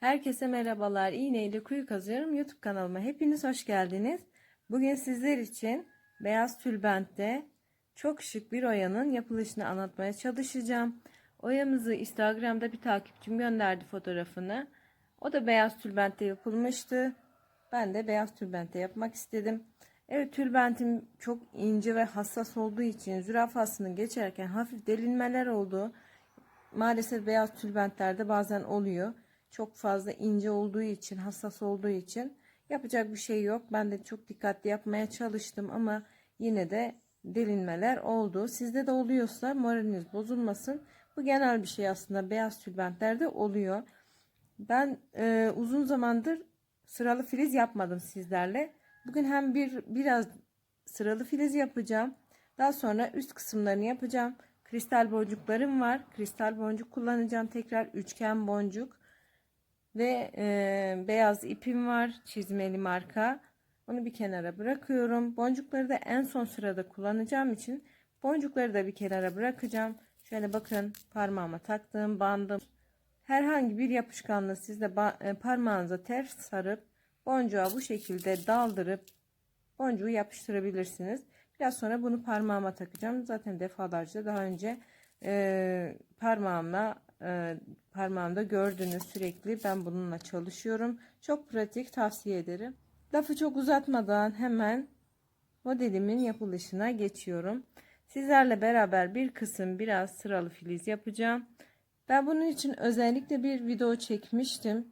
Herkese merhabalar. İğne ile kuyu kazıyorum YouTube kanalıma. Hepiniz hoş geldiniz. Bugün sizler için beyaz tülbentte çok şık bir oyanın yapılışını anlatmaya çalışacağım. Oyamızı Instagram'da bir takipçim gönderdi fotoğrafını. O da beyaz tülbentte yapılmıştı. Ben de beyaz tülbentte yapmak istedim. Evet tülbentim çok ince ve hassas olduğu için zürafasını geçerken hafif delinmeler oldu. Maalesef beyaz tülbentlerde bazen oluyor çok fazla ince olduğu için hassas olduğu için yapacak bir şey yok. Ben de çok dikkatli yapmaya çalıştım ama yine de delinmeler oldu. Sizde de oluyorsa moraliniz bozulmasın. Bu genel bir şey aslında beyaz tülbentlerde oluyor. Ben e, uzun zamandır sıralı filiz yapmadım sizlerle. Bugün hem bir biraz sıralı filiz yapacağım. Daha sonra üst kısımlarını yapacağım. Kristal boncuklarım var. Kristal boncuk kullanacağım. Tekrar üçgen boncuk ve e, beyaz ipim var çizmeli marka. Onu bir kenara bırakıyorum. Boncukları da en son sırada kullanacağım için boncukları da bir kenara bırakacağım. Şöyle bakın parmağıma taktığım bandım. Herhangi bir yapışkanla siz de e, parmağınıza ters sarıp boncuğa bu şekilde daldırıp boncuğu yapıştırabilirsiniz. Biraz sonra bunu parmağıma takacağım. Zaten defalarca daha önce e, parmağımla e, parmağımda gördüğünüz sürekli ben bununla çalışıyorum. Çok pratik tavsiye ederim. Lafı çok uzatmadan hemen modelimin yapılışına geçiyorum. Sizlerle beraber bir kısım biraz sıralı filiz yapacağım. Ben bunun için özellikle bir video çekmiştim.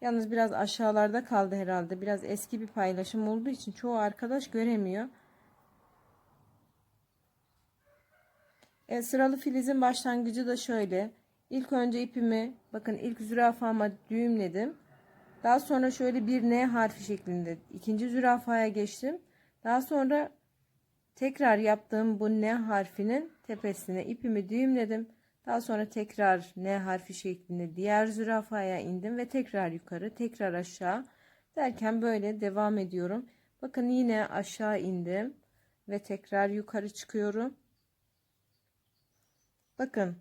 Yalnız biraz aşağılarda kaldı herhalde. Biraz eski bir paylaşım olduğu için çoğu arkadaş göremiyor. E, sıralı filizin başlangıcı da şöyle. İlk önce ipimi bakın ilk zürafama düğümledim. Daha sonra şöyle bir N harfi şeklinde ikinci zürafaya geçtim. Daha sonra tekrar yaptığım bu N harfinin tepesine ipimi düğümledim. Daha sonra tekrar N harfi şeklinde diğer zürafaya indim ve tekrar yukarı tekrar aşağı derken böyle devam ediyorum. Bakın yine aşağı indim ve tekrar yukarı çıkıyorum. Bakın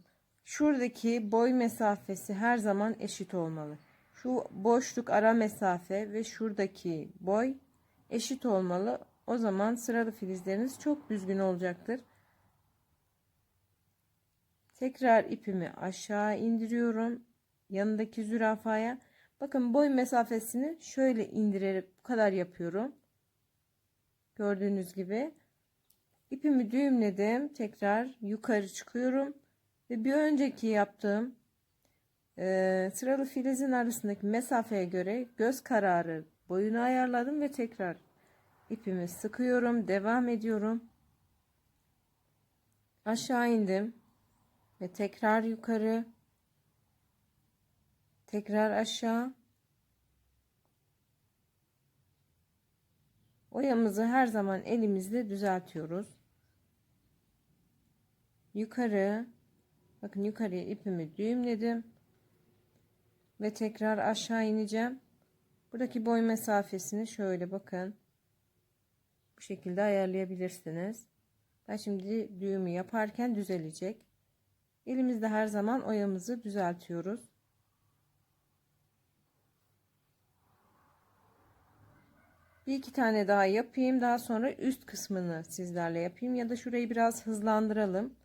Şuradaki boy mesafesi her zaman eşit olmalı. Şu boşluk ara mesafe ve şuradaki boy eşit olmalı. O zaman sıralı filizleriniz çok düzgün olacaktır. Tekrar ipimi aşağı indiriyorum. Yanındaki zürafaya. Bakın boy mesafesini şöyle indirerek bu kadar yapıyorum. Gördüğünüz gibi. ipimi düğümledim. Tekrar yukarı çıkıyorum. Ve bir önceki yaptığım e, sıralı filizin arasındaki mesafeye göre göz kararı boyunu ayarladım ve tekrar ipimi sıkıyorum. Devam ediyorum. Aşağı indim. Ve tekrar yukarı. Tekrar aşağı. Oyamızı her zaman elimizle düzeltiyoruz. Yukarı Bakın yukarıya ipimi düğümledim. Ve tekrar aşağı ineceğim. Buradaki boy mesafesini şöyle bakın. Bu şekilde ayarlayabilirsiniz. Ben şimdi düğümü yaparken düzelecek. Elimizde her zaman oyamızı düzeltiyoruz. Bir iki tane daha yapayım. Daha sonra üst kısmını sizlerle yapayım. Ya da şurayı biraz hızlandıralım.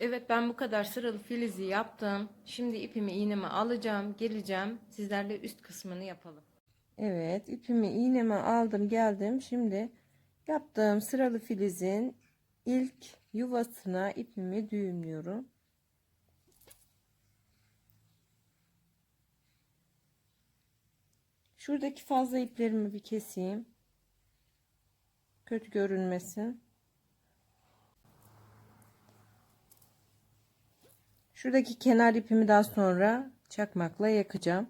Evet ben bu kadar sıralı filizi yaptım. Şimdi ipimi iğneme alacağım. Geleceğim. Sizlerle üst kısmını yapalım. Evet ipimi iğneme aldım geldim. Şimdi yaptığım sıralı filizin ilk yuvasına ipimi düğümlüyorum. Şuradaki fazla iplerimi bir keseyim. Kötü görünmesin. Şuradaki kenar ipimi daha sonra çakmakla yakacağım.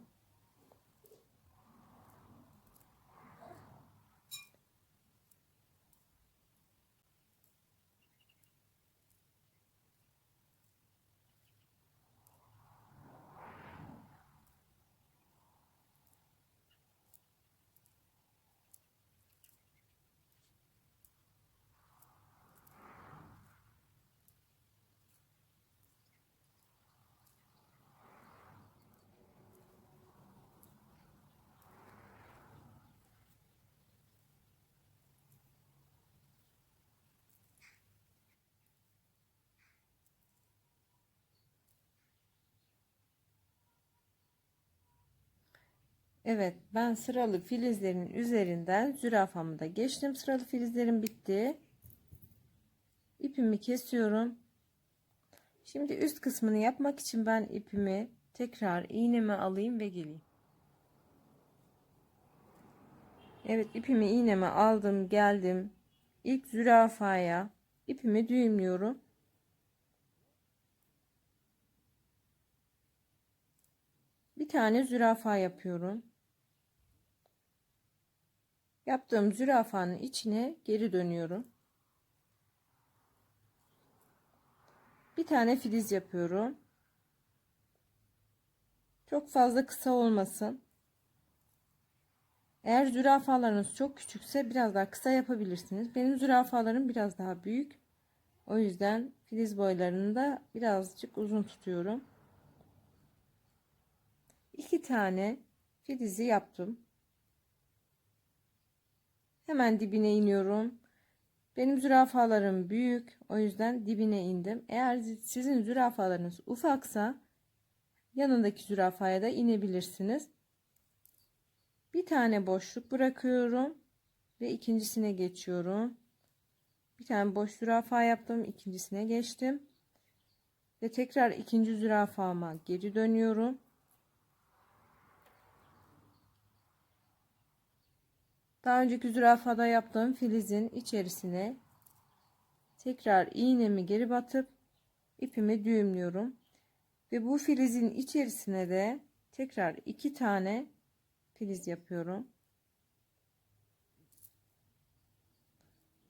Evet ben sıralı filizlerin üzerinden zürafamı da geçtim. Sıralı filizlerim bitti. İpimi kesiyorum. Şimdi üst kısmını yapmak için ben ipimi tekrar iğneme alayım ve geleyim. Evet ipimi iğneme aldım geldim. İlk zürafaya ipimi düğümlüyorum. Bir tane zürafa yapıyorum. Yaptığım zürafanın içine geri dönüyorum. Bir tane filiz yapıyorum. Çok fazla kısa olmasın. Eğer zürafalarınız çok küçükse biraz daha kısa yapabilirsiniz. Benim zürafalarım biraz daha büyük. O yüzden filiz boylarını da birazcık uzun tutuyorum. İki tane filizi yaptım. Hemen dibine iniyorum. Benim zürafalarım büyük. O yüzden dibine indim. Eğer sizin zürafalarınız ufaksa yanındaki zürafaya da inebilirsiniz. Bir tane boşluk bırakıyorum ve ikincisine geçiyorum. Bir tane boş zürafa yaptım, ikincisine geçtim. Ve tekrar ikinci zürafama geri dönüyorum. Daha önceki zürafada yaptığım filizin içerisine tekrar iğnemi geri batıp ipimi düğümlüyorum. Ve bu filizin içerisine de tekrar iki tane filiz yapıyorum.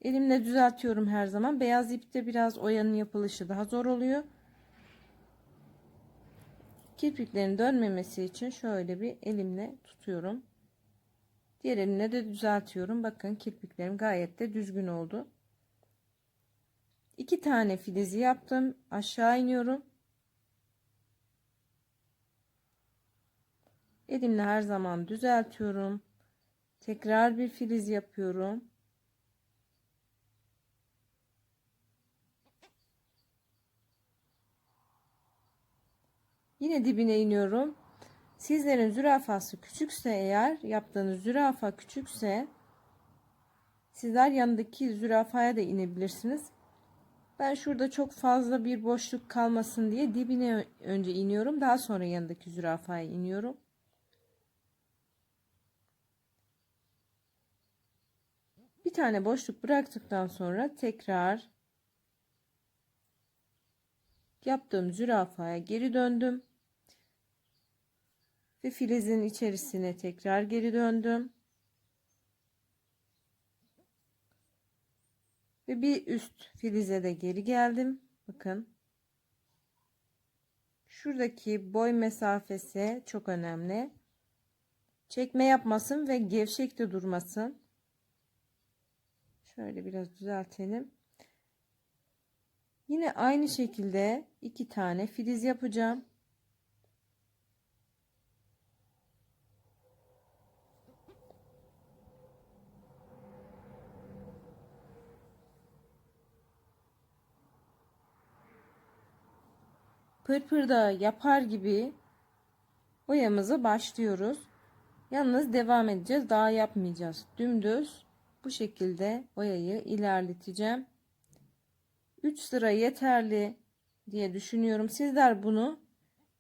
Elimle düzeltiyorum her zaman. Beyaz ipte biraz oyanın yapılışı daha zor oluyor. Kirpiklerin dönmemesi için şöyle bir elimle tutuyorum. Diğer elimle de düzeltiyorum. Bakın kirpiklerim gayet de düzgün oldu. İki tane filizi yaptım. Aşağı iniyorum. Elimle her zaman düzeltiyorum. Tekrar bir filiz yapıyorum. Yine dibine iniyorum. Sizlerin zürafası küçükse eğer yaptığınız zürafa küçükse sizler yanındaki zürafaya da inebilirsiniz. Ben şurada çok fazla bir boşluk kalmasın diye dibine önce iniyorum. Daha sonra yanındaki zürafaya iniyorum. Bir tane boşluk bıraktıktan sonra tekrar yaptığım zürafaya geri döndüm ve filizin içerisine tekrar geri döndüm. Ve bir üst filize de geri geldim. Bakın. Şuradaki boy mesafesi çok önemli. Çekme yapmasın ve gevşek de durmasın. Şöyle biraz düzeltelim. Yine aynı şekilde iki tane filiz yapacağım. Pırpırda yapar gibi boyamıza başlıyoruz. Yalnız devam edeceğiz. Daha yapmayacağız. Dümdüz bu şekilde boyayı ilerleteceğim. 3 sıra yeterli diye düşünüyorum. Sizler bunu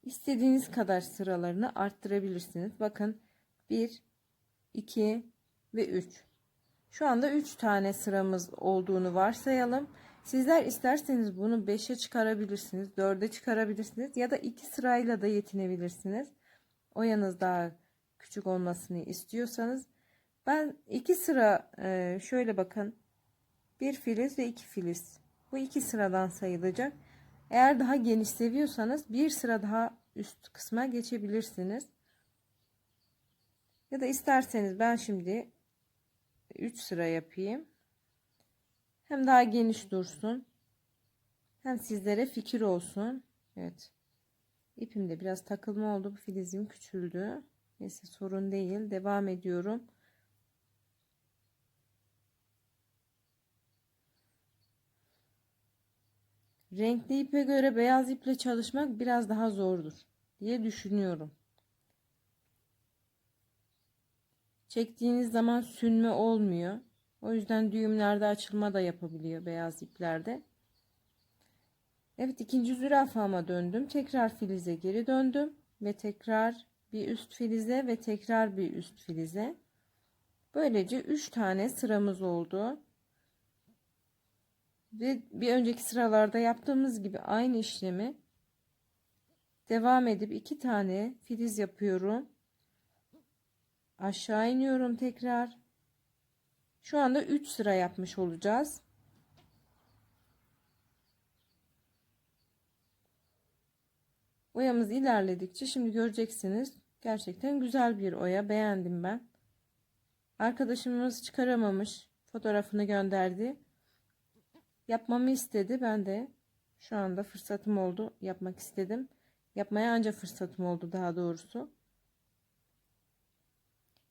istediğiniz kadar sıralarını arttırabilirsiniz. Bakın 1 2 ve 3. Şu anda 3 tane sıramız olduğunu varsayalım. Sizler isterseniz bunu 5'e çıkarabilirsiniz, 4'e çıkarabilirsiniz ya da 2 sırayla da yetinebilirsiniz. Oyanız daha küçük olmasını istiyorsanız. Ben 2 sıra e, şöyle bakın. Bir filiz ve iki filiz. Bu iki sıradan sayılacak. Eğer daha geniş seviyorsanız bir sıra daha üst kısma geçebilirsiniz. Ya da isterseniz ben şimdi 3 sıra yapayım. Hem daha geniş dursun. Hem sizlere fikir olsun. Evet. İpimde biraz takılma oldu. Bu filizim küçüldü. Neyse sorun değil. Devam ediyorum. Renkli ipe göre beyaz iple çalışmak biraz daha zordur diye düşünüyorum. çektiğiniz zaman sünme olmuyor. O yüzden düğümlerde açılma da yapabiliyor beyaz iplerde. Evet ikinci zürafama döndüm. Tekrar filize geri döndüm ve tekrar bir üst filize ve tekrar bir üst filize. Böylece 3 tane sıramız oldu. Ve bir önceki sıralarda yaptığımız gibi aynı işlemi devam edip iki tane filiz yapıyorum. Aşağı iniyorum tekrar. Şu anda 3 sıra yapmış olacağız. Oyamız ilerledikçe şimdi göreceksiniz. Gerçekten güzel bir oya. Beğendim ben. Arkadaşımız çıkaramamış. Fotoğrafını gönderdi. Yapmamı istedi. Ben de şu anda fırsatım oldu. Yapmak istedim. Yapmaya anca fırsatım oldu daha doğrusu.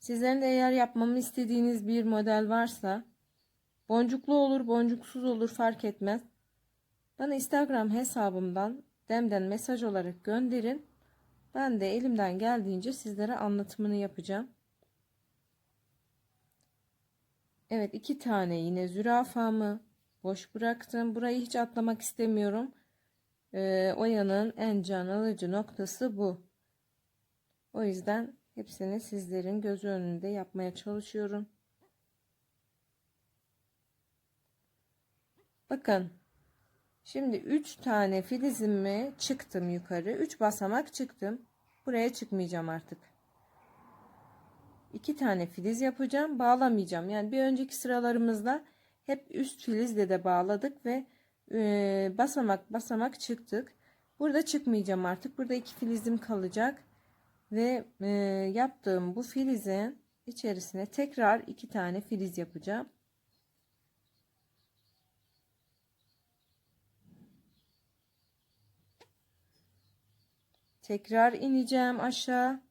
Sizlerin de eğer yapmamı istediğiniz bir model varsa boncuklu olur boncuksuz olur fark etmez. Bana Instagram hesabımdan demden mesaj olarak gönderin. Ben de elimden geldiğince sizlere anlatımını yapacağım. Evet iki tane yine zürafamı boş bıraktım. Burayı hiç atlamak istemiyorum. Ee, oyanın en can alıcı noktası bu. O yüzden hepsini sizlerin gözü önünde yapmaya çalışıyorum. Bakın Şimdi 3 tane filizimi çıktım yukarı. 3 basamak çıktım. Buraya çıkmayacağım artık. 2 tane filiz yapacağım. Bağlamayacağım. Yani bir önceki sıralarımızda hep üst filizle de bağladık ve e, basamak basamak çıktık. Burada çıkmayacağım artık. Burada iki filizim kalacak. Ve e, yaptığım bu filizin içerisine tekrar iki tane filiz yapacağım. Tekrar ineceğim aşağı.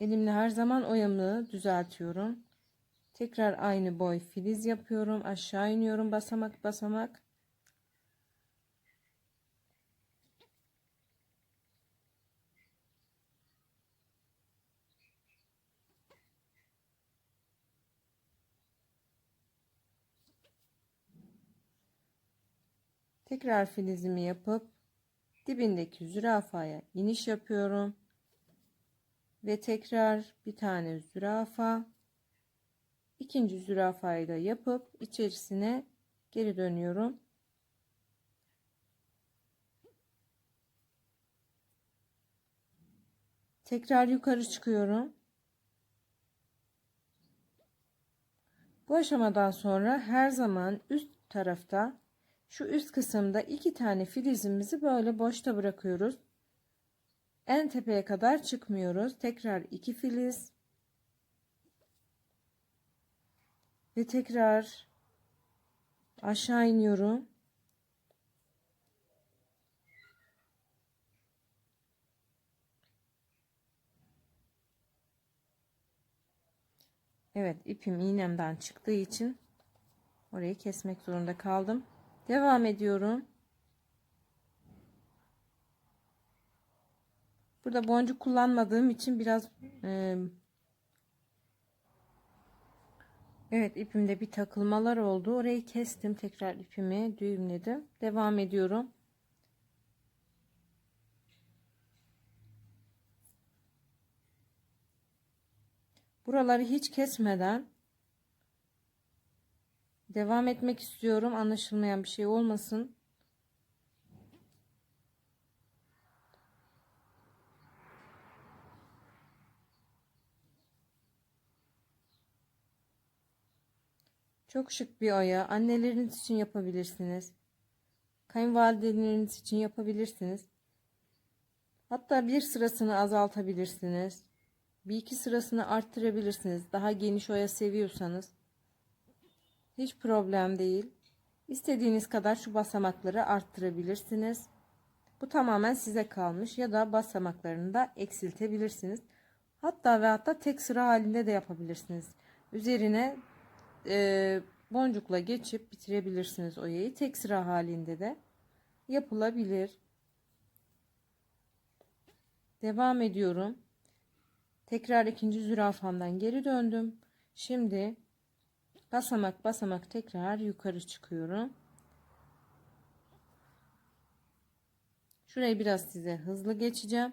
Elimle her zaman oyamı düzeltiyorum. Tekrar aynı boy filiz yapıyorum. Aşağı iniyorum basamak basamak. Tekrar filizimi yapıp dibindeki zürafaya iniş yapıyorum. Ve tekrar bir tane zürafa ikinci zürafayı da yapıp içerisine geri dönüyorum. Tekrar yukarı çıkıyorum. Bu aşamadan sonra her zaman üst tarafta şu üst kısımda iki tane filizimizi böyle boşta bırakıyoruz. En tepeye kadar çıkmıyoruz. Tekrar iki filiz. Ve tekrar aşağı iniyorum. Evet ipim iğnemden çıktığı için orayı kesmek zorunda kaldım. Devam ediyorum. Burada boncuk kullanmadığım için biraz e, Evet ipimde bir takılmalar oldu. Orayı kestim. Tekrar ipimi düğümledim. Devam ediyorum. Buraları hiç kesmeden Devam etmek istiyorum. Anlaşılmayan bir şey olmasın. Çok şık bir oya. Anneleriniz için yapabilirsiniz. Kayınvalideleriniz için yapabilirsiniz. Hatta bir sırasını azaltabilirsiniz. Bir iki sırasını arttırabilirsiniz. Daha geniş oya seviyorsanız. Hiç problem değil. İstediğiniz kadar şu basamakları arttırabilirsiniz. Bu tamamen size kalmış ya da basamaklarını da eksiltebilirsiniz. Hatta ve hatta tek sıra halinde de yapabilirsiniz. Üzerine e, boncukla geçip bitirebilirsiniz oyayı. Tek sıra halinde de yapılabilir. Devam ediyorum. Tekrar ikinci zürafamdan geri döndüm. Şimdi basamak basamak tekrar yukarı çıkıyorum. Şurayı biraz size hızlı geçeceğim.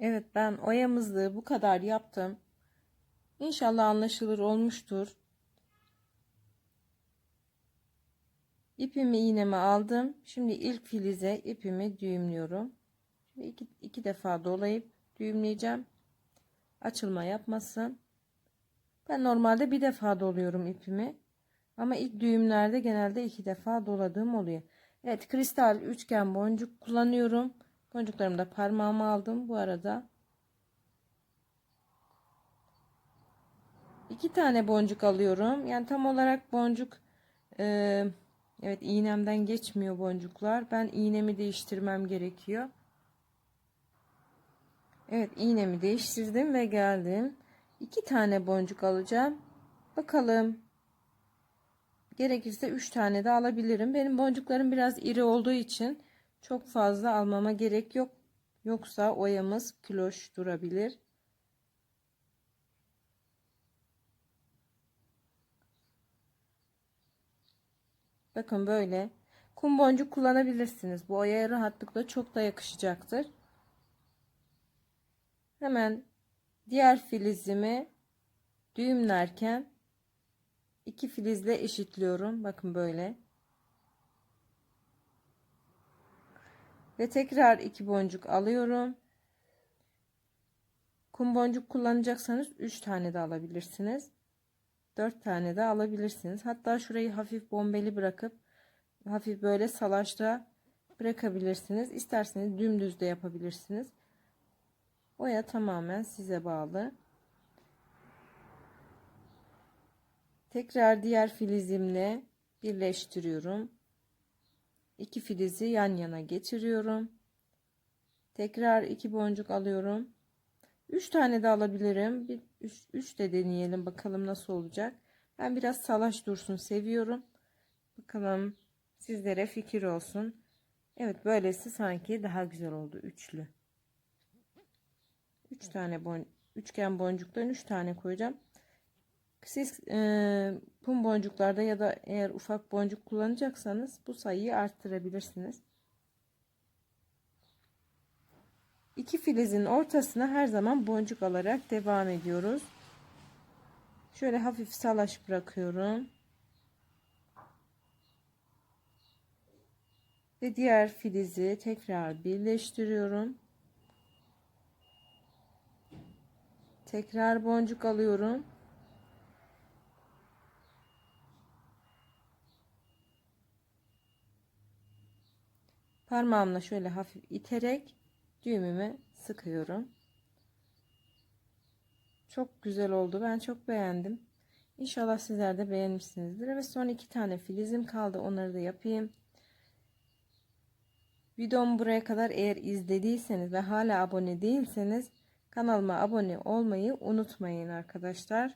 Evet ben oyamızı bu kadar yaptım. İnşallah anlaşılır olmuştur. İpimi iğnemi aldım. Şimdi ilk filize ipimi düğümlüyorum. Şimdi iki, iki defa dolayıp düğümleyeceğim. Açılma yapmasın. Ben normalde bir defa doluyorum ipimi. Ama ilk düğümlerde genelde iki defa doladığım oluyor. Evet kristal üçgen boncuk kullanıyorum. Boncuklarımı da parmağıma aldım bu arada. iki tane boncuk alıyorum. Yani tam olarak boncuk e, evet iğnemden geçmiyor boncuklar. Ben iğnemi değiştirmem gerekiyor. Evet iğnemi değiştirdim ve geldim. iki tane boncuk alacağım. Bakalım. Gerekirse üç tane de alabilirim. Benim boncuklarım biraz iri olduğu için çok fazla almama gerek yok. Yoksa oyamız kiloş durabilir. Bakın böyle. Kum boncuk kullanabilirsiniz. Bu oyaya rahatlıkla çok da yakışacaktır. Hemen diğer filizimi düğümlerken iki filizle eşitliyorum. Bakın böyle. Ve tekrar iki boncuk alıyorum. Kum boncuk kullanacaksanız 3 tane de alabilirsiniz. 4 tane de alabilirsiniz. Hatta şurayı hafif bombeli bırakıp hafif böyle salaşta bırakabilirsiniz. İsterseniz dümdüz de yapabilirsiniz. Oya tamamen size bağlı. Tekrar diğer filizimle birleştiriyorum. İki filizi yan yana getiriyorum. Tekrar iki boncuk alıyorum. 3 tane de alabilirim. Bir 3 de deneyelim bakalım nasıl olacak. Ben biraz salaş dursun seviyorum. Bakalım sizlere fikir olsun. Evet böylesi sanki daha güzel oldu üçlü. 3 tane bon üçgen boncuktan 3 tane koyacağım. Siz e, pum boncuklarda ya da eğer ufak boncuk kullanacaksanız bu sayıyı arttırabilirsiniz. İki filizin ortasına her zaman boncuk alarak devam ediyoruz. Şöyle hafif salaş bırakıyorum. Ve diğer filizi tekrar birleştiriyorum. Tekrar boncuk alıyorum. Parmağımla şöyle hafif iterek düğümümü sıkıyorum. Çok güzel oldu. Ben çok beğendim. İnşallah sizler de beğenmişsinizdir. Evet son iki tane filizim kaldı. Onları da yapayım. Videomu buraya kadar eğer izlediyseniz ve hala abone değilseniz kanalıma abone olmayı unutmayın arkadaşlar.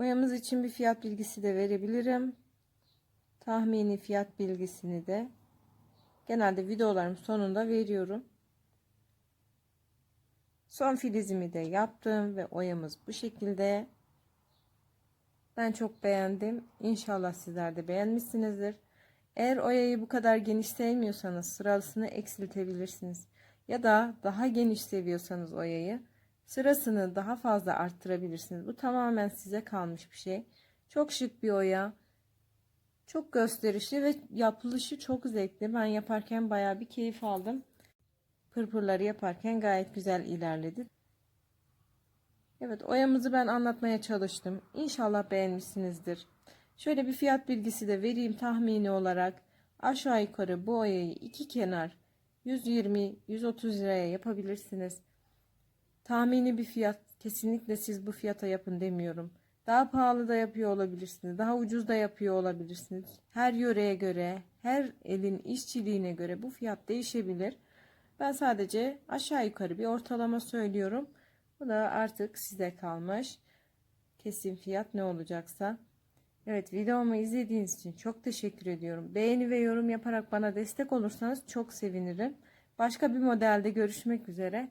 Oyamız için bir fiyat bilgisi de verebilirim. Tahmini fiyat bilgisini de genelde videolarım sonunda veriyorum. Son filizimi de yaptım ve oyamız bu şekilde. Ben çok beğendim. İnşallah sizler de beğenmişsinizdir. Eğer oyayı bu kadar geniş sevmiyorsanız sırasını eksiltebilirsiniz. Ya da daha geniş seviyorsanız oyayı sırasını daha fazla arttırabilirsiniz. Bu tamamen size kalmış bir şey. Çok şık bir oya. Çok gösterişli ve yapılışı çok zevkli. Ben yaparken baya bir keyif aldım. Pırpırları yaparken gayet güzel ilerledi. Evet oyamızı ben anlatmaya çalıştım. İnşallah beğenmişsinizdir. Şöyle bir fiyat bilgisi de vereyim tahmini olarak. Aşağı yukarı bu oyayı iki kenar 120-130 liraya yapabilirsiniz. Tahmini bir fiyat. Kesinlikle siz bu fiyata yapın demiyorum. Daha pahalı da yapıyor olabilirsiniz. Daha ucuz da yapıyor olabilirsiniz. Her yöreye göre, her elin işçiliğine göre bu fiyat değişebilir. Ben sadece aşağı yukarı bir ortalama söylüyorum. Bu da artık size kalmış. Kesin fiyat ne olacaksa. Evet videomu izlediğiniz için çok teşekkür ediyorum. Beğeni ve yorum yaparak bana destek olursanız çok sevinirim. Başka bir modelde görüşmek üzere.